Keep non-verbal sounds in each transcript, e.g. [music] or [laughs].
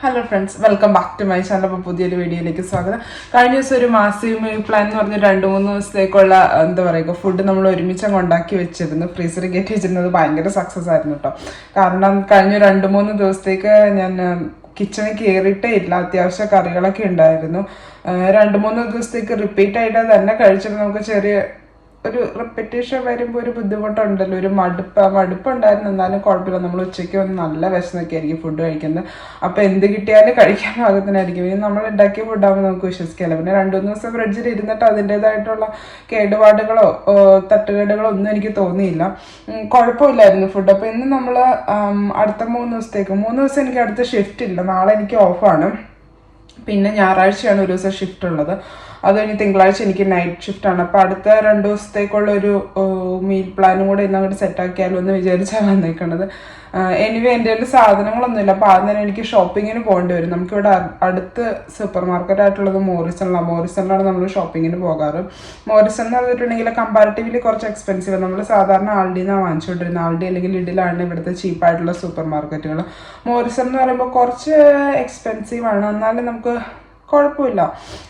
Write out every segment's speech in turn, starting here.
Hello friends welcome back to my channel അപ്പോൾ പുതിയൊരു വീഡിയോയിലേക്ക് സ്വാഗതം. കഴിഞ്ഞ ദിവസം ഒരു മാസീവ് മീൽ പ്ലാൻ എന്ന് പറഞ്ഞ് രണ്ട് മൂന്ന് ദിവസത്തേക്കുള്ള എന്താ പറയുക ഫുഡ് നമ്മൾ ഒരുമിച്ച് അങ്ങ് ഉണ്ടാക്കി വെച്ചിരുന്നു. ഫ്രീസറിൽ കയറ്റി വെച്ചിരുന്നത് ഭയങ്കര സക്സസ് ആയിരുന്നു കേട്ടോ കാരണം കഴിഞ്ഞ രണ്ട് മൂന്ന് ദിവസത്തേക്ക് ഞാൻ കിച്ചണിൽ കയറിയിട്ടേ ഇല്ല. അത്യാവശ്യ കറികളൊക്കെ ഉണ്ടായിരുന്നു. രണ്ട് മൂന്ന് ദിവസത്തേക്ക് റിപ്പീറ്റ് ആയിട്ട് തന്നെ കഴിച്ചിട്ട് നമുക്ക് ചെറിയ ഒരു റിപ്പറ്റീഷൻ വരുമ്പോൾ ഒരു ബുദ്ധിമുട്ടുണ്ടല്ലോ. ഒരു മടുപ്പ് മടുപ്പുണ്ടായിരുന്നു എന്നാലും കുഴപ്പമില്ല. നമ്മൾ ഉച്ചയ്ക്ക് വന്ന് നല്ല വിശന്നൊക്കെ ആയിരിക്കും ഫുഡ് കഴിക്കുന്നത്. അപ്പോൾ എന്ത് കിട്ടിയാലും കഴിക്കാൻ പാകത്തിനായിരിക്കും ഇനി നമ്മൾ ഉണ്ടാക്കിയ ഫുഡാകുമ്പോൾ നമുക്ക് വിശ്വസിക്കാമല്ലോ പിന്നെ രണ്ടു മൂന്ന് ദിവസം ഫ്രിഡ്ജിൽ ഇരുന്നിട്ട് അതിന്റെതായിട്ടുള്ള കേടുപാടുകളോ തട്ടുകേടുകളോ ഒന്നും എനിക്ക് തോന്നിയില്ല. കുഴപ്പമില്ലായിരുന്നു ഫുഡ് അപ്പോൾ ഇന്ന് നമ്മൾ അടുത്ത മൂന്ന് ദിവസത്തേക്ക് മൂന്ന് ദിവസം എനിക്ക് അടുത്ത ഷിഫ്റ്റ് ഇല്ല. നാളെ എനിക്ക് ഓഫാണ് പിന്നെ ഞായറാഴ്ചയാണ് ഒരു ദിവസം ഷിഫ്റ്റ് ഉള്ളത്. അത് കഴിഞ്ഞ് തിങ്കളാഴ്ച എനിക്ക് നൈറ്റ് ഷിഫ്റ്റ് ആണ്. അപ്പോൾ അടുത്ത രണ്ട് ദിവസത്തേക്കുള്ള ഒരു മീൽ പ്ലാനും കൂടെ ഇന്ന് അങ്ങോട്ട് സെറ്റ് ആക്കിയാലോ എന്ന് വിചാരിച്ചാണ് വന്നേക്കണത്. എനിവേ എന്റെ കയ്യിൽ സാധനങ്ങളൊന്നുമില്ല. അപ്പോൾ ആദ്യം തന്നെ എനിക്ക് ഷോപ്പിങ്ങിന് പോകേണ്ടി വരും. നമുക്കിവിടെ അടുത്ത് സൂപ്പർ മാർക്കറ്റ് ആയിട്ടുള്ളത് മോറിസണിലാണ് മോറിസണിലാണ് നമ്മൾ ഷോപ്പിങ്ങിന് പോകാറ്. മോറിസൺ എന്ന് പറഞ്ഞിട്ടുണ്ടെങ്കിൽ കമ്പാരിറ്റീവ്ലി കുറച്ച് എക്സ്പെൻസീവ് നമ്മൾ സാധാരണ ആൾഡിന്നാണ് വാങ്ങിച്ചുകൊണ്ടിരുന്നത് ആൾഡി അല്ലെങ്കിൽ ലിഡിലാണ് ഇവിടുത്തെ ചീപ്പായിട്ടുള്ള സൂപ്പർ മാർക്കറ്റുകൾ മോറിസൺ എന്ന് പറയുമ്പോൾ കുറച്ച് എക്സ്പെൻസീവ് ആണ്. എന്നാലും നമുക്ക് കുഴപ്പമില്ല.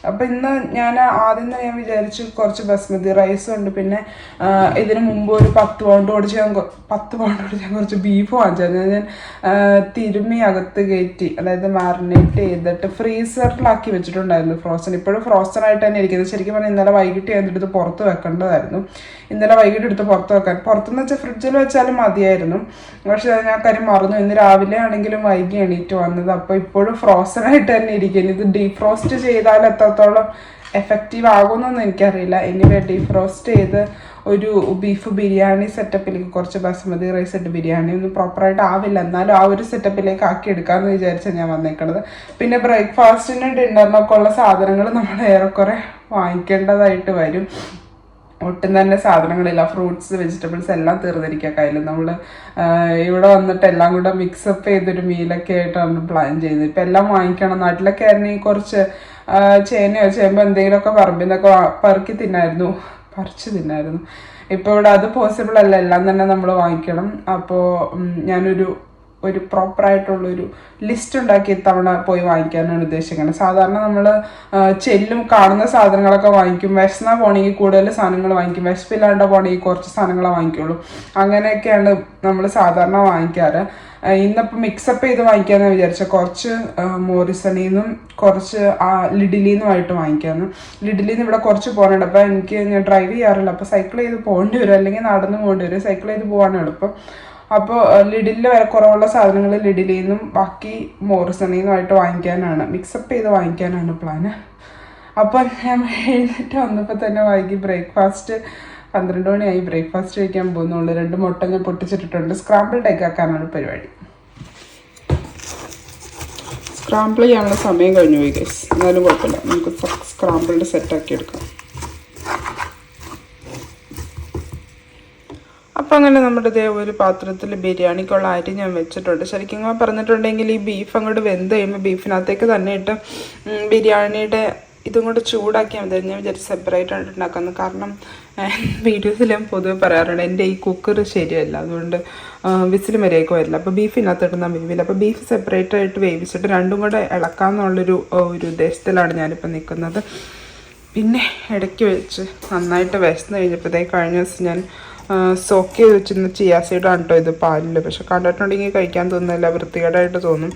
അപ്പം ഇന്ന് ഞാൻ ആദ്യം തന്നെ ഞാൻ വിചാരിച്ചു കുറച്ച് ബസ്മതി റൈസും ഉണ്ട്. പിന്നെ ഇതിനു മുമ്പ് ഒരു പത്ത് പൗണ്ട് ഓടിച്ച് ഞാൻ പത്ത് പൗണ്ട് ഓടിച്ച് ഞാൻ കുറച്ച് ബീഫ് വാങ്ങിച്ചായിരുന്നു ഞാൻ തിരുമ്മി അകത്ത് കയറ്റി അതായത് മാറിനേറ്റ് ചെയ്തിട്ട് ഫ്രീസറിലാക്കി വെച്ചിട്ടുണ്ടായിരുന്നു ഫ്രോസൺ ഇപ്പോഴും ഫ്രോസൺ ആയിട്ട് തന്നെ ഇരിക്കുന്നത് ശരിക്കും പറഞ്ഞാൽ ഇന്നലെ വൈകിട്ട് ഞാൻ എടുത്ത് പുറത്ത് വെക്കേണ്ടതായിരുന്നു. ഇന്നലെ വൈകിട്ട് എടുത്ത് പുറത്ത് വെക്കാൻ. പുറത്തുനിന്ന് വെച്ചാൽ ഫ്രിഡ്ജിൽ വെച്ചാലും മതിയായിരുന്നു. പക്ഷെ ഞാൻ കാര്യം മറന്നു. ഇന്ന് രാവിലെ ആണെങ്കിലും വൈകി എണീറ്റ് വന്നത്. അപ്പോൾ ഇപ്പോഴും ഫ്രോസൺ ആയിട്ട് തന്നെ ഇരിക്കുന്നു. ഇത് ഡീഫ്രോസ്റ്റ് ചെയ്താൽ എത്രത്തോളം എഫക്റ്റീവ് ആകുമെന്നൊന്നും എനിക്കറിയില്ല. എനിവേ ഡീഫ്രോസ്റ്റ് ചെയ്ത് ഒരു ബീഫ് ബിരിയാണി സെറ്റപ്പിലേക്ക് കുറച്ച് ബസ്മതി റൈസ് ഇട്ട് ബിരിയാണി ഒന്നും പ്രോപ്പറായിട്ട് ആവില്ല. എന്നാലും ആ ഒരു സെറ്റപ്പിലേക്ക് ആക്കി എടുക്കാമെന്ന് വിചാരിച്ചാണ് ഞാൻ വന്നേക്കണത്. പിന്നെ ബ്രേക്ക്ഫാസ്റ്റിനും ഡിന്നറിനൊക്കെ ഉള്ള സാധനങ്ങൾ നമ്മൾ ഏറെക്കുറെ വാങ്ങിക്കേണ്ടതായിട്ട് വരും. ഒട്ടും തന്നെ സാധനങ്ങളില്ല. ഫ്രൂട്ട്സ് വെജിറ്റബിൾസ് എല്ലാം തീർന്നിരിക്കുക കയ്യിൽ നമ്മൾ ഇവിടെ വന്നിട്ട് എല്ലാം കൂടെ മിക്സപ്പ് ചെയ്തൊരു മീലൊക്കെ ആയിട്ടാണ് പ്ലാൻ ചെയ്യുന്നത് ഇപ്പം എല്ലാം വാങ്ങിക്കണം. നാട്ടിലൊക്കെ ആയിരുന്നെങ്കിൽ കുറച്ച് ചേനയോ ചേമ്പോ എന്തെങ്കിലുമൊക്കെ പറമ്പിൽ നിന്നൊക്കെ പെറുക്കി തിന്നായിരുന്നു. പറിച്ച് തിന്നായിരുന്നു. ഇപ്പോൾ ഇവിടെ അത് പോസിബിൾ അല്ല. എല്ലാം തന്നെ നമ്മൾ വാങ്ങിക്കണം. അപ്പോൾ ഞാനൊരു ഒരു പ്രോപ്പറായിട്ടുള്ളൊരു ലിസ്റ്റ് ഉണ്ടാക്കി തവണ പോയി വാങ്ങിക്കാനാണ് ഉദ്ദേശിക്കുന്നത്. സാധാരണ നമ്മൾ ചെല്ലും കാണുന്ന സാധനങ്ങളൊക്കെ വാങ്ങിക്കും. വിശന്ന പോണെങ്കിൽ കൂടുതൽ സാധനങ്ങൾ വാങ്ങിക്കും. വിശപ്പില്ലാണ്ട് പോണെങ്കിൽ കുറച്ച് സാധനങ്ങൾ വാങ്ങിക്കുള്ളൂ. അങ്ങനെയൊക്കെയാണ് നമ്മൾ സാധാരണ വാങ്ങിക്കാറ്. ഇന്നിപ്പോൾ മിക്സപ്പ് ചെയ്ത് വാങ്ങിക്കാമെന്ന് വിചാരിച്ച കുറച്ച് മോറിസണിൽ നിന്നും കുറച്ച് ലിഡിലിൽ നിന്നുമായിട്ട് വാങ്ങിക്കാമെന്ന് ലിഡിലിൽ നിന്ന് ഇവിടെ കുറച്ച് പോകാനുണ്ട്. അപ്പോൾ എനിക്ക് ഞാൻ ഡ്രൈവ് ചെയ്യാറില്ല. അപ്പോൾ സൈക്കിൾ ചെയ്ത് പോകേണ്ടി വരും. അല്ലെങ്കിൽ നടന്ന് പോകേണ്ടി വരും. സൈക്കിൾ ചെയ്ത് പോകാനാണ് എളുപ്പം. അപ്പോൾ ലിഡിലിൽ വരെ കുറവുള്ള സാധനങ്ങൾ ലിഡിലിൽ നിന്നും ബാക്കി മോറിസണിൽ നിന്നുമായിട്ട് വാങ്ങിക്കാനാണ്. മിക്സപ്പ് ചെയ്ത് വാങ്ങിക്കാനാണ് പ്ലാന് അപ്പോൾ ഞാൻ എഴുന്നേറ്റ് വന്നപ്പോൾ തന്നെ വൈകി ബ്രേക്ക്ഫാസ്റ്റ് പന്ത്രണ്ട് മണിയായി ബ്രേക്ക്ഫാസ്റ്റ് കഴിക്കാൻ പോകുന്നുള്ളൂ. രണ്ട് മുട്ട ഞാൻ പൊട്ടിച്ചിട്ടിട്ടുണ്ട്. സ്ക്രാമ്പിൾഡ് എഗ് ആക്കാനാണ് പരിപാടി. സ്ക്രാമ്പിൾ ചെയ്യാനുള്ള സമയം കഴിഞ്ഞു പോയി ഗൈസ് എന്നാലും കുഴപ്പമില്ല. നമുക്ക് സ്ക്രാമ്പിൾഡ് സെറ്റാക്കി എടുക്കാം. അങ്ങനെ നമ്മുടെ ഇതേ ഒരു പാത്രത്തിൽ ബിരിയാണിക്കുള്ള അരി ഞാൻ വെച്ചിട്ടുണ്ട്. ശരിക്കും ഞാൻ പറഞ്ഞിട്ടുണ്ടെങ്കിൽ ഈ ബീഫ് അങ്ങോട്ട് വെന്ത് കഴിയുമ്പോൾ ബീഫിനകത്തേക്ക് തന്നെ ഇട്ട് ബിരിയാണിയുടെ ഇതും കൂടെ ചൂടാക്കിയാൽ മതി. ഞാൻ വിചാരിച്ച് സെപ്പറേറ്റ് ആയിട്ട് ഉണ്ടാക്കുന്നത് കാരണം വീഡിയോസിൽ ഞാൻ പൊതുവെ പറയാറുണ്ട് എന്റെ ഈ കുക്കർ ശരിയല്ല. അതുകൊണ്ട് വിസിൽ വരെയൊക്കെ വരില്ല. അപ്പോൾ ബീഫിനകത്ത് ഇടുന്ന വേവില്ല. അപ്പോൾ ബീഫ് സെപ്പറേറ്റ് ആയിട്ട് വേവിച്ചിട്ട് രണ്ടും കൂടെ ഇളക്കാമെന്നുള്ളൊരു ഒരു ഉദ്ദേശത്തിലാണ് ഞാനിപ്പോൾ നിൽക്കുന്നത് പിന്നെ ഇടയ്ക്ക് വെച്ച് നന്നായിട്ട് വിശന്ന് കഴിഞ്ഞപ്പോഴത്തേക്ക് കഴിഞ്ഞ ദിവസം ഞാൻ സോക്ക് ചെയ്ത് വെച്ചിരുന്ന ചിയാ സൈഡാണ് കേട്ടോ ഇത് പാലിൽ പക്ഷെ കണ്ടിട്ടുണ്ടെങ്കിൽ കഴിക്കാൻ തോന്നുന്നില്ല വൃത്തികേടായിട്ട് തോന്നും.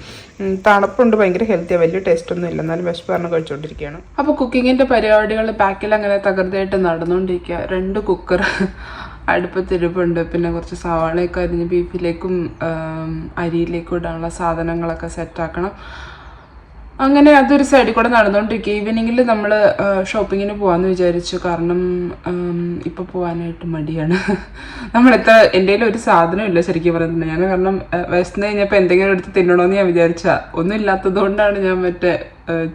തണുപ്പുണ്ട് ഭയങ്കര ഹെൽത്തിയാണ് വലിയ ടേസ്റ്റ് ഒന്നും ഇല്ല. എന്നാലും വിശപ്പ് കാരണം കഴിച്ചുകൊണ്ടിരിക്കുകയാണ് അപ്പോൾ കുക്കിങ്ങിന്റെ പരിപാടികൾ ബാക്കിൽ അങ്ങനെ തകൃതിയായിട്ട് നടന്നുകൊണ്ടിരിക്കുക രണ്ട് കുക്കർ അടുപ്പത്തിരിപ്പുണ്ട് പിന്നെ കുറച്ച് സവാളയൊക്കെ അരിഞ്ഞ് ബീഫിലേക്കും അരിയിലേക്കും ഇടാനുള്ള സാധനങ്ങളൊക്കെ സെറ്റാക്കണം അങ്ങനെ അതൊരു സൈഡിൽ കൂടെ നടന്നുകൊണ്ടിരിക്കുക ഈവനിങ്ങിൽ നമ്മൾ ഷോപ്പിങ്ങിന് പോകാമെന്ന് വിചാരിച്ചു. കാരണം ഇപ്പോൾ പോകാനായിട്ട് മടിയാണ്. [laughs] നമ്മൾ എത്ര എന്റെ ഒരു സാധനം ഇല്ല ശരിക്കും പറയുന്നത്. ഞാൻ കാരണം വിശന്ന് കഴിഞ്ഞപ്പോൾ എന്തെങ്കിലും എടുത്ത് തിന്നണമെന്ന് ഞാൻ വിചാരിച്ച. ഒന്നും ഇല്ലാത്തത് കൊണ്ടാണ് ഞാൻ മറ്റേ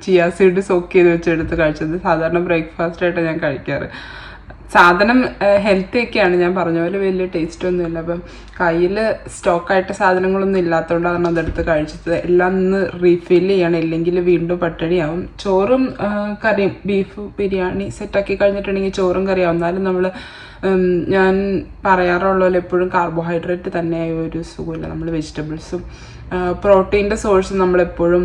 ചിയാ സീഡ് സോക്ക് ചെയ്ത് വെച്ചെടുത്ത് കഴിച്ചത്. സാധാരണ ബ്രേക്ക്ഫാസ്റ്റ് ആയിട്ട് ഞാൻ കഴിക്കാറ്. സാധനം ഹെൽത്തി ഒക്കെയാണ്. ഞാൻ പറഞ്ഞ പോലെ വലിയ ടേസ്റ്റ് ഒന്നുമില്ല. അപ്പം കയ്യിൽ സ്റ്റോക്കായിട്ട് സാധനങ്ങളൊന്നും ഇല്ലാത്തതുകൊണ്ടാണ് അതെടുത്ത് കഴിച്ചത്. എല്ലാം ഒന്ന് റീഫിൽ ചെയ്യണം. ഇല്ലെങ്കിൽ വീണ്ടും പട്ടിണിയാവും. ചോറും കറിയും ബീഫ് ബിരിയാണി സെറ്റാക്കി കഴിഞ്ഞിട്ടുണ്ടെങ്കിൽ ചോറും കറിയാവും എന്നാലും നമ്മൾ ഞാൻ പറയാറുള്ള പോലെ എപ്പോഴും കാർബോഹൈഡ്രേറ്റ് തന്നെയായ ഒരു സുഖമില്ല. നമ്മൾ വെജിറ്റബിൾസും പ്രോട്ടീന്റെ സോഴ്സ് നമ്മളെപ്പോഴും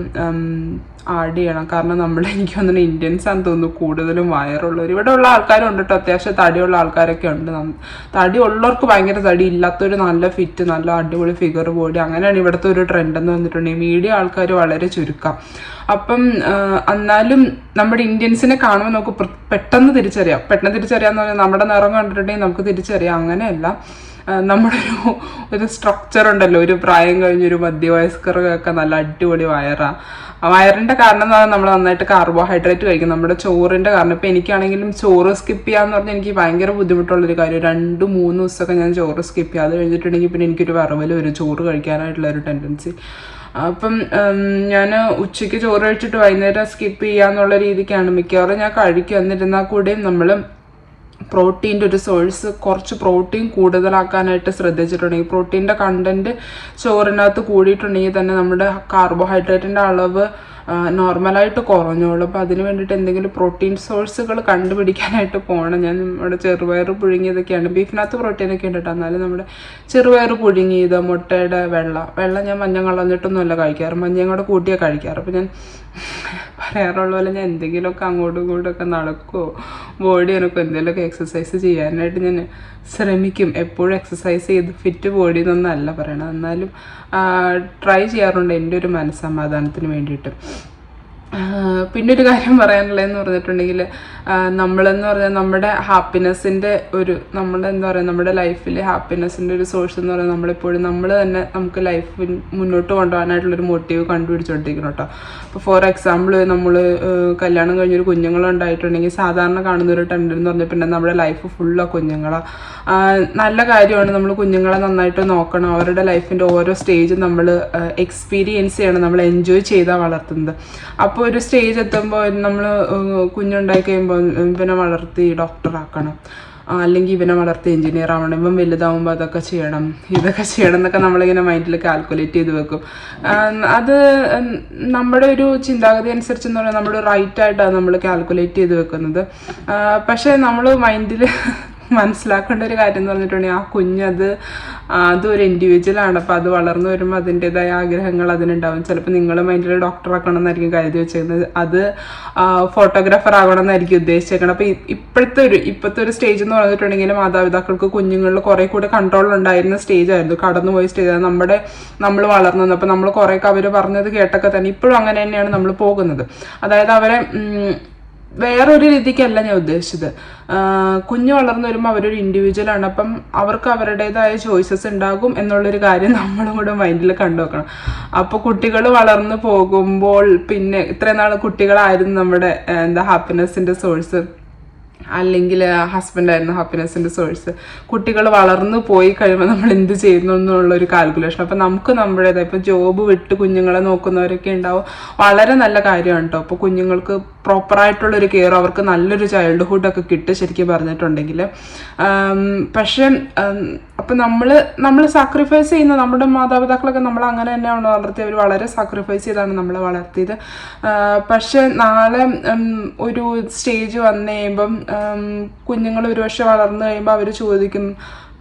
ആഡ് ചെയ്യണം. കാരണം നമ്മൾ എനിക്ക് തോന്നുന്നു ഇന്ത്യൻസ് ആണെന്ന് തോന്നുന്നു കൂടുതലും വയറുള്ളവർ ഇവിടെ ഉള്ള ആൾക്കാരും ഉണ്ട് കേട്ടോ അത്യാവശ്യം തടിയുള്ള ആൾക്കാരൊക്കെ ഉണ്ട്. തടി ഉള്ളവർക്ക് ഭയങ്കര തടി ഇല്ലാത്തൊരു നല്ല ഫിറ്റ് നല്ല അടിപൊളി ഫിഗർ ബോഡി അങ്ങനെയാണ് ഇവിടുത്തെ ഒരു ട്രെൻഡ് എന്ന് വന്നിട്ടുണ്ടെങ്കിൽ മീഡിയ ആൾക്കാർ വളരെ ചുരുക്കം. അപ്പം എന്നാലും നമ്മുടെ ഇന്ത്യൻസിനെ കാണുമ്പോൾ നമുക്ക് പെട്ടെന്ന് തിരിച്ചറിയാം. പെട്ടെന്ന് തിരിച്ചറിയാന്ന് പറഞ്ഞാൽ നമ്മുടെ നിറം കണ്ടിട്ടുണ്ടെങ്കിൽ നമുക്ക് തിരിച്ചറിയാം. അങ്ങനെയല്ല. നമ്മുടെ ഒരു സ്ട്രക്ചർ ഉണ്ടല്ലോ. ഒരു പ്രായം കഴിഞ്ഞൊരു മധ്യവയസ്കർക്കൊക്കെ നല്ല അടിപൊളി വയറാ. ആ വയറിന്റെ കാരണം എന്ന് പറഞ്ഞാൽ നമ്മൾ നന്നായിട്ട് കാർബോഹൈഡ്രേറ്റ് കഴിക്കും. നമ്മുടെ ചോറിന്റെ കാരണം. ഇപ്പൊ എനിക്കാണെങ്കിലും ചോറ് സ്കിപ്പ് ചെയ്യാന്ന് പറഞ്ഞാൽ എനിക്ക് ഭയങ്കര ബുദ്ധിമുട്ടുള്ളൊരു കാര്യം. രണ്ട് മൂന്ന് ദിവസമൊക്കെ ഞാൻ ചോറ് സ്കിപ്പ് ചെയ്യാതെ കഴിഞ്ഞിട്ടുണ്ടെങ്കിൽ പിന്നെ എനിക്കൊരു വറവൽ ഒരു ചോറ് കഴിക്കാനായിട്ടുള്ള ഒരു ടെൻഡൻസി അപ്പം ഞാൻ ഉച്ചയ്ക്ക് ചോറ് കഴിച്ചിട്ട് വൈകുന്നേരം സ്കിപ്പ് ചെയ്യാന്നുള്ള രീതിക്കാണ്. മിക്കവാറും ഞാൻ കഴിക്കും. എന്നിരുന്നാൽ കൂടിയും നമ്മൾ പ്രോട്ടീന്റെ ഒരു സോഴ്സ് കുറച്ച് പ്രോട്ടീൻ കൂടുതലാക്കാനായിട്ട് ശ്രദ്ധിച്ചിട്ടുണ്ടെങ്കിൽ പ്രോട്ടീന്റെ കണ്ടന്റ് ചോറിനകത്ത് കൂടിയിട്ടുണ്ടെങ്കിൽ തന്നെ നമ്മുടെ കാർബോഹൈഡ്രേറ്റിന്റെ അളവ് നോർമലായിട്ട് കുറഞ്ഞോളൂ. അപ്പോൾ അതിന് വേണ്ടിയിട്ട് എന്തെങ്കിലും പ്രോട്ടീൻ സോഴ്സുകൾ കണ്ടുപിടിക്കാനായിട്ട് പോകണം ഞാൻ നമ്മുടെ ചെറുപയർ പുഴുങ്ങിയതൊക്കെയാണ്. ബീഫിനകത്ത് പ്രോട്ടീനൊക്കെ ഉണ്ട് കേട്ടോ എന്നാലും നമ്മുടെ ചെറുപയർ പുഴുങ്ങിയത് മുട്ടയുടെ വെള്ള. വെള്ളം ഞാൻ മഞ്ഞ കളഞ്ഞിട്ടൊന്നുമല്ല കഴിക്കാറ്. മഞ്ഞയും കൂടെ കൂട്ടിയാണ് കഴിക്കാറ്. അപ്പോൾ ഞാൻ പറയാറുള്ള പോലെ ഞാൻ എന്തെങ്കിലുമൊക്കെ അങ്ങോട്ടും ഇങ്ങോട്ടും ഒക്കെ നടക്കുമോ ബോഡി എനക്കും എന്തെങ്കിലുമൊക്കെ എക്സസൈസ് ചെയ്യാനായിട്ട് ഞാൻ ശ്രമിക്കും. എപ്പോഴും എക്സസൈസ് ചെയ്ത് ഫിറ്റ് ബോഡി എന്നൊന്നല്ല പറയണത്. എന്നാലും ട്രൈ ചെയ്യാറുണ്ട് എന്റെ ഒരു മനസ്സമാധാനത്തിന് വേണ്ടിയിട്ട്. പിന്നെ ഒരു കാര്യം പറയാനുള്ളതെന്ന് പറഞ്ഞിട്ടുണ്ടെങ്കിൽ നമ്മളെന്ന് പറഞ്ഞാൽ നമ്മുടെ ഹാപ്പിനെസ്സിന്റെ ഒരു നമ്മുടെ എന്താ പറയുക നമ്മുടെ ലൈഫിൽ ഹാപ്പിനെസ്സിന്റെ ഒരു സോഴ്സ് എന്ന് പറയുന്നത് നമ്മളെപ്പോഴും നമ്മൾ തന്നെ നമുക്ക് ലൈഫ് മുന്നോട്ട് കൊണ്ടുപോകാനായിട്ടുള്ളൊരു മോട്ടീവ് കണ്ടുപിടിച്ചുകൊണ്ടിരിക്കണം കേട്ടോ. അപ്പോൾ ഫോർ എക്സാമ്പിൾ നമ്മൾ കല്യാണം കഴിഞ്ഞൊരു കുഞ്ഞുങ്ങളുണ്ടായിട്ടുണ്ടെങ്കിൽ സാധാരണ കാണുന്ന ഒരു ടെൻഡർ എന്ന് പറഞ്ഞാൽ പിന്നെ നമ്മുടെ ലൈഫ് ഫുള്ളാണ് കുഞ്ഞുങ്ങളാണ് നല്ല കാര്യമാണ് നമ്മൾ കുഞ്ഞുങ്ങളെ നന്നായിട്ട് നോക്കണം. അവരുടെ ലൈഫിന്റെ ഓരോ സ്റ്റേജും നമ്മൾ എക്സ്പീരിയൻസ് ചെയ്യണം. നമ്മൾ എൻജോയ് ചെയ്താണ് വളർത്തുന്നത്. അപ്പോൾ ഒരു സ്റ്റേജ് എത്തുമ്പോൾ നമ്മൾ കുഞ്ഞുണ്ടായി കഴിയുമ്പോൾ ഇവനെ വളർത്തി ഡോക്ടറാക്കണം അല്ലെങ്കിൽ ഇവനെ വളർത്തി എഞ്ചിനീയർ ആവണം. ഇവൻ വലുതാവുമ്പോൾ അതൊക്കെ ചെയ്യണം. ഇതൊക്കെ ചെയ്യണം എന്നൊക്കെ നമ്മളിങ്ങനെ മൈൻഡിൽ കാൽക്കുലേറ്റ് ചെയ്ത് വെക്കും. അത് നമ്മുടെ ഒരു ചിന്താഗതി അനുസരിച്ച് എന്ന് പറഞ്ഞാൽ നമ്മൾ റൈറ്റ് ആയിട്ടാണ് നമ്മൾ കാൽക്കുലേറ്റ് ചെയ്ത് വെക്കുന്നത്. പക്ഷേ നമ്മൾ മൈൻഡിൽ മനസ്സിലാക്കേണ്ട ഒരു കാര്യം എന്ന് പറഞ്ഞിട്ടുണ്ടെങ്കിൽ ആ കുഞ്ഞത് അതൊരു ഇൻഡിവിജ്വലാണ് അപ്പോൾ അത് വളർന്നു വരുമ്പോൾ അതിന്റെതായ ആഗ്രഹങ്ങൾ അതിനുണ്ടാവും. ചിലപ്പോൾ നിങ്ങൾ മൈൻഡിൽ ഡോക്ടർ ആക്കണം എന്നായിരിക്കും കരുതി വെച്ചേക്കുന്നത്. അത് ഫോട്ടോഗ്രാഫർ ആകണം എന്നായിരിക്കും ഉദ്ദേശിച്ചേക്കുന്നത് അപ്പോൾ ഇപ്പോഴത്തെ ഒരു ഇപ്പോഴത്തെ ഒരു സ്റ്റേജ് എന്ന് പറഞ്ഞിട്ടുണ്ടെങ്കിൽ മാതാപിതാക്കൾക്ക് കുഞ്ഞുങ്ങളിൽ കുറെ കൂടെ കൺട്രോൾ ഉണ്ടായിരുന്ന സ്റ്റേജ് ആയിരുന്നു. കടന്നുപോയ സ്റ്റേജ് നമ്മുടെ നമ്മൾ വളർന്നത്. അപ്പോൾ നമ്മൾ കുറേയൊക്കെ അവർ പറഞ്ഞത് കേട്ടൊക്കെ തന്നെ ഇപ്പോഴും അങ്ങനെ തന്നെയാണ് നമ്മൾ പോകുന്നത്. അതായത് അവരെ വേറൊരു രീതിക്കല്ല ഞാൻ ഉദ്ദേശിച്ചത്. കുഞ്ഞു വളർന്നു വരുമ്പോൾ അവരൊരു ഇൻഡിവിജ്വൽ ആണ്. അപ്പം അവർക്ക് അവരുടേതായ ചോയ്സസ് ഉണ്ടാകും എന്നുള്ളൊരു കാര്യം നമ്മളും കൂടെ മൈൻഡിൽ കണ്ടു വെക്കണം അപ്പോൾ കുട്ടികൾ വളർന്നു പോകുമ്പോൾ പിന്നെ ഇത്രയും നാൾ കുട്ടികളായിരുന്നു നമ്മുടെ എന്താ ഹാപ്പിനെസ്സിന്റെ സോഴ്സ് അല്ലെങ്കിൽ ഹസ്ബൻഡ് ആയിരുന്നു ഹാപ്പിനെസ്സിന്റെ സോഴ്സ് കുട്ടികൾ വളർന്നു പോയി കഴിയുമ്പോൾ നമ്മൾ എന്ത് ചെയ്യുന്നു എന്നുള്ള ഒരു കാൽക്കുലേഷൻ അപ്പം നമുക്ക് നമ്മുടേതായ ഇപ്പോൾ ജോബ് വിട്ട് കുഞ്ഞുങ്ങളെ നോക്കുന്നവരൊക്കെ ഉണ്ടാവും. വളരെ നല്ല കാര്യമാണ് കേട്ടോ അപ്പോൾ കുഞ്ഞുങ്ങൾക്ക് പ്രോപ്പറായിട്ടുള്ളൊരു കെയർ അവർക്ക് നല്ലൊരു ചൈൽഡ്ഹുഡൊക്കെ കിട്ടും ശരിക്കും പറഞ്ഞിട്ടുണ്ടെങ്കിൽ പക്ഷേ അപ്പം നമ്മൾ നമ്മൾ സാക്രിഫൈസ് ചെയ്യുന്ന നമ്മുടെ മാതാപിതാക്കളൊക്കെ നമ്മൾ അങ്ങനെ തന്നെയാണ് വളർത്തിയത്. അവർ വളരെ സാക്രിഫൈസ് ചെയ്താണ് നമ്മൾ വളർത്തിയത്. പക്ഷേ നാളെ ഒരു സ്റ്റേജ് വന്നു കഴിയുമ്പം കുഞ്ഞുങ്ങൾ ഒരു പക്ഷെ വളർന്നു കഴിയുമ്പോൾ അവർ ചോദിക്കും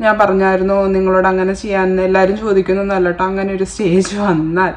ഞാൻ പറഞ്ഞായിരുന്നു നിങ്ങളോട് അങ്ങനെ ചെയ്യാൻ? എല്ലാവരും ചോദിക്കുന്നൊന്നല്ല കേട്ടോ. അങ്ങനെ ഒരു സ്റ്റേജ് വന്നാൽ.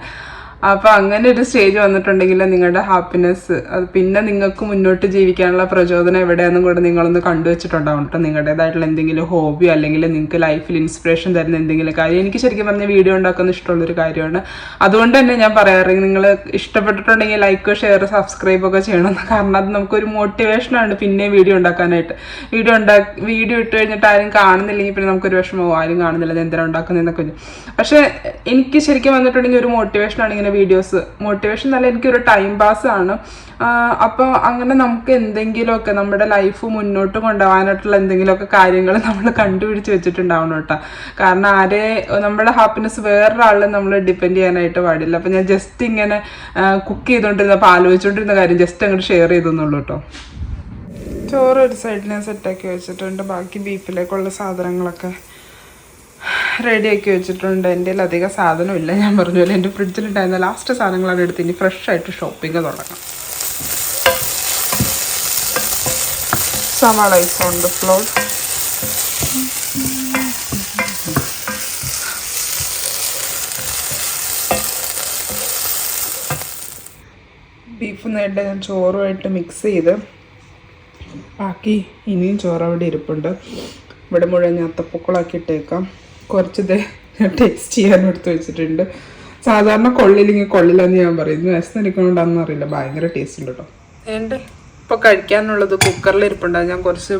അപ്പോൾ അങ്ങനെ ഒരു സ്റ്റേജ് വന്നിട്ടുണ്ടെങ്കിൽ നിങ്ങളുടെ ഹാപ്പിനെസ് അത് പിന്നെ നിങ്ങൾക്ക് മുന്നോട്ട് ജീവിക്കാനുള്ള പ്രചോദനം എവിടെയാണെന്നും കൂടെ നിങ്ങളൊന്ന് കണ്ടുവച്ചിട്ടുണ്ടാവും കേട്ടോ നിങ്ങളുടേതായിട്ടുള്ള എന്തെങ്കിലും ഹോബി അല്ലെങ്കിൽ നിങ്ങൾക്ക് ലൈഫിൽ ഇൻസ്പിറേഷൻ തരുന്ന എന്തെങ്കിലും കാര്യം. എനിക്ക് ശരിക്കും പറഞ്ഞ വീഡിയോ ഉണ്ടാക്കുന്ന ഇഷ്ടമുള്ളൊരു കാര്യമാണ്. അതുകൊണ്ട് തന്നെ ഞാൻ പറയാറ് നിങ്ങൾ ഇഷ്ടപ്പെട്ടിട്ടുണ്ടെങ്കിൽ ലൈക്ക് ഷെയർ സബ്സ്ക്രൈബ് ഒക്കെ ചെയ്യണം. കാരണം അത് നമുക്കൊരു മോട്ടിവേഷനാണ് പിന്നെ വീഡിയോ ഉണ്ടാക്കാനായിട്ട്. വീഡിയോ ഉണ്ടാക്കി വീഡിയോ ഇട്ട് കഴിഞ്ഞിട്ട് ആരും കാണുന്നില്ലെങ്കിൽ പിന്നെ നമുക്കൊരു വിഷമമോ ആരും കാണുന്നില്ല എന്തിനാണ് ഉണ്ടാക്കുന്നതെന്നൊക്കെ. പക്ഷേ എനിക്ക് ശരിക്കും വന്നിട്ടുണ്ടെങ്കിൽ ഒരു മോട്ടിവേഷനാണ് ഇങ്ങനെ വീഡിയോസ് മോട്ടിവേഷൻ എന്നല്ല എനിക്കൊരു ടൈം പാസ് ആണ്. അപ്പോൾ അങ്ങനെ നമുക്ക് എന്തെങ്കിലുമൊക്കെ നമ്മുടെ ലൈഫ് മുന്നോട്ട് കൊണ്ടുപോകാനായിട്ടുള്ള എന്തെങ്കിലുമൊക്കെ കാര്യങ്ങൾ നമ്മൾ കണ്ടുപിടിച്ച് വെച്ചിട്ടുണ്ടാവണം കേട്ടോ. കാരണം ആരെ നമ്മുടെ ഹാപ്പിനെസ് വേറൊരാളിൽ നമ്മൾ ഡിപ്പെൻഡ് ചെയ്യാനായിട്ട് പാടില്ല. അപ്പോൾ ഞാൻ ജസ്റ്റ് ഇങ്ങനെ കുക്ക് ചെയ്തുകൊണ്ടിരുന്ന അപ്പോൾ ആലോചിച്ചുകൊണ്ടിരുന്ന കാര്യം ജസ്റ്റ് അങ്ങോട്ട് ഷെയർ ചെയ്തെന്നുള്ളൂ കേട്ടോ. ചോറ് ഒരു സൈഡിൽ ഞാൻ സെറ്റാക്കി വെച്ചിട്ടുണ്ട്. ബാക്കി ബീഫിലേക്കുള്ള സാധനങ്ങളൊക്കെ. റെഡിയാക്കി വെച്ചിട്ടുണ്ട്. എന്റെ അധികം സാധനമില്ല ഞാൻ പറഞ്ഞ പോലെ എന്റെ ഫ്രിഡ്ജിലുണ്ടായിരുന്ന ലാസ്റ്റ് സാധനങ്ങളാണ് എടുത്ത് ഇനി ഫ്രഷായിട്ട് ഷോപ്പിംഗ് തുടങ്ങാം. സവാള ഓൺ ദ ഫ്ലോർ ബീഫ് നേരിട്ട് ഞാൻ ചോറുമായിട്ട് മിക്സ് ചെയ്ത് ബാക്കി ഇനിയും ചോറ് അവിടെ ഇരിപ്പുണ്ട്. ഇവിടെ മുഴുവൻ ഞാൻ അത്തപ്പൂക്കളാക്കി ഇട്ടേക്കാം കുറച്ച് ടേസ്റ്റ് ചെയ്യാൻ എടുത്ത് വെച്ചിട്ടുണ്ട്. സാധാരണ കൊള്ളില്ലെങ്കിൽ കൊള്ളില്ലെന്ന് ഞാൻ പറയുന്നു വിശന്നിരിക്കണോണ്ടാണെന്ന് അറിയില്ല. ഭയങ്കര ടേസ്റ്റ് ഉണ്ട് കേട്ടോ എന്റെ ഇപ്പോൾ കഴിക്കാനുള്ളത് കുക്കറിൽ ഇരിപ്പുണ്ടാകും ഞാൻ കുറച്ച്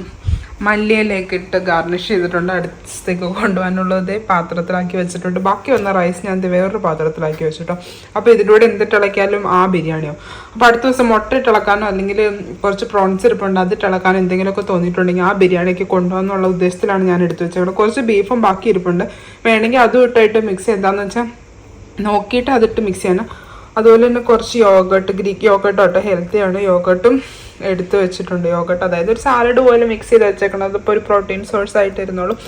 മല്ലിയിലേക്ക് ഇട്ട് ഗാർണിഷ് ചെയ്തിട്ടുണ്ട്. അടുത്തേക്ക് കൊണ്ടുപോകാനുള്ളത് പാത്രത്തിലാക്കി വെച്ചിട്ടുണ്ട്. ബാക്കി വന്ന റൈസ് ഞാൻ വേറൊരു പാത്രത്തിലാക്കി വെച്ചിട്ടോ. അപ്പോൾ ഇതിലൂടെ എന്തിട്ട് ഇളക്കിയാലും ആ ബിരിയാണിയോ അപ്പോൾ അടുത്ത ദിവസം മുട്ട ഇട്ടിളക്കാനോ അല്ലെങ്കിൽ കുറച്ച് പ്രോൺസ് ഇരിപ്പുണ്ട് അത് ഇളക്കാനോ എന്തെങ്കിലുമൊക്കെ തോന്നിയിട്ടുണ്ടെങ്കിൽ ആ ബിരിയാണിക്ക് കൊണ്ടുപോകാന്നുള്ള ഉദ്ദേശത്തിലാണ് ഞാൻ എടുത്തു വെച്ചത് കുറച്ച് ബീഫും ബാക്കി ഇരിപ്പുണ്ട്. വേണമെങ്കിൽ അതും ഇട്ടായിട്ട് മിക്സ് എന്താണെന്ന് വെച്ചാൽ നോക്കിയിട്ട് അതിട്ട് മിക്സ് ചെയ്യണം അതുപോലെ തന്നെ കുറച്ച് യോഗട്ട് ഗ്രീക്ക് യോഗട്ട് കേട്ടോ ഹെൽത്തിയാണ് യോഗട്ടും എടുത്ത് വെച്ചിട്ടുണ്ട് യോഗട്ട്. അതായത് ഒരു സാലഡ് പോലെ മിക്സ് ചെയ്ത് വെച്ചേക്കണം അതിപ്പോൾ ഒരു പ്രോട്ടീൻ സോഴ്സ് ആയിട്ട് ഇരുന്നോളും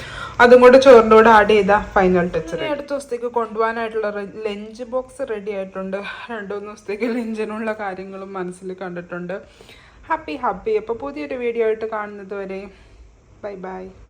അതും കൂടെ ചോറിന്റെ കൂടെ ആഡ് ചെയ്താൽ ഫൈനൽ ടച്ച് അടുത്ത ദിവസത്തേക്ക് കൊണ്ടുപോകാനായിട്ടുള്ള ലഞ്ച് ബോക്സ് റെഡി ആയിട്ടുണ്ട്. രണ്ടു മൂന്ന് ദിവസത്തേക്ക് ലഞ്ചിനുള്ള കാര്യങ്ങളും മനസ്സിൽ കണ്ടിട്ടുണ്ട്. ഹാപ്പി ഹാപ്പി അപ്പോൾ പുതിയൊരു വീഡിയോ ആയിട്ട് കാണുന്നത് വരെ. Bye bye